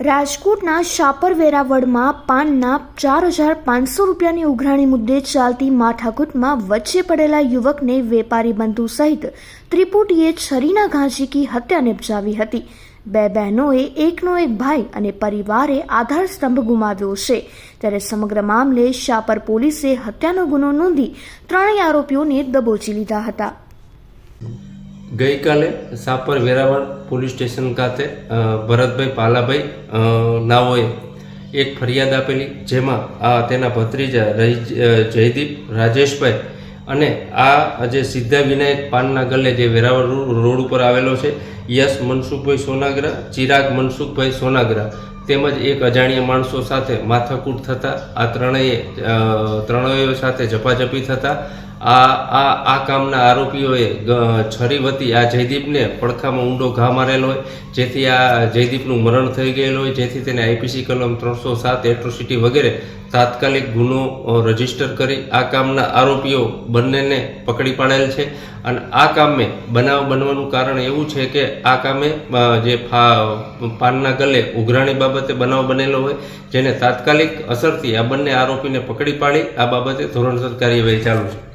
રાજકોટના શાપર વેરાવળમાં પાનના ચાર હજાર પાંચસો રૂપિયાની ઉઘરાણી મુદ્દે ચાલતી માથાકૂટમાં વચ્ચે પડેલા યુવકને વેપારી બંધુ સહિત ત્રિપુટીએ છરીના ઘાંચીકી હત્યા નિપજાવી હતી. બે બહેનોએ, એકનો એક ભાઈ અને પરિવારે આધાર સ્તંભ ગુમાવ્યો છે. ત્યારે સમગ્ર મામલે શાપર પોલીસે હત્યાનો ગુનો નોંધી ત્રણેય આરોપીઓને દબોચી લીધા હતા. ગઈકાલે સાપર વેરાવળ પોલીસ સ્ટેશન ખાતે ભરતભાઈ પાલાભાઈ નાઓએ એક ફરિયાદ આપેલી જેમાં આ તેના ભત્રીજા જયદીપ, રાજેશભાઈ અને આ જે સિદ્ધા વિનાયક પાનના ગલ્લે જે વેરાવળ રોડ ઉપર આવેલો છે, યશ મનસુખભાઈ સોનાગરા ચિરાગ મનસુખભાઈ સોનાગરા તેમજ એક અજાણ્યા માણસો સાથે માથાકૂટ થતાં, આ ત્રણેય ત્રણેય સાથે ઝપાઝપી થતાં, આ આ આ કામના આરોપીઓએ છરી વતી આ જયદીપને પડખામાં ઊંડો ઘા મારેલો હોય, જેથી આ જયદીપનું મરણ થઈ ગયેલું હોય, જેથી તેને આઈપીસી કલમ ત્રણસો સાત, એટ્રોસિટી વગેરે તાત્કાલિક ગુનો રજિસ્ટર કરી આ કામના આરોપીઓ બંનેને પકડી પાડેલ છે. અને આ કામે બનાવ બનવાનું કારણ એવું છે કે આ કામે જે ફા- પાનના ગલે ઉઘરાણી બાબતે બનાવ બનેલો હોય, જેને તાત્કાલિક અસરથી આ બંને આરોપીને પકડી પાડી, આ બાબતે ધોરણસર કાર્યવાહી ચાલુ છે.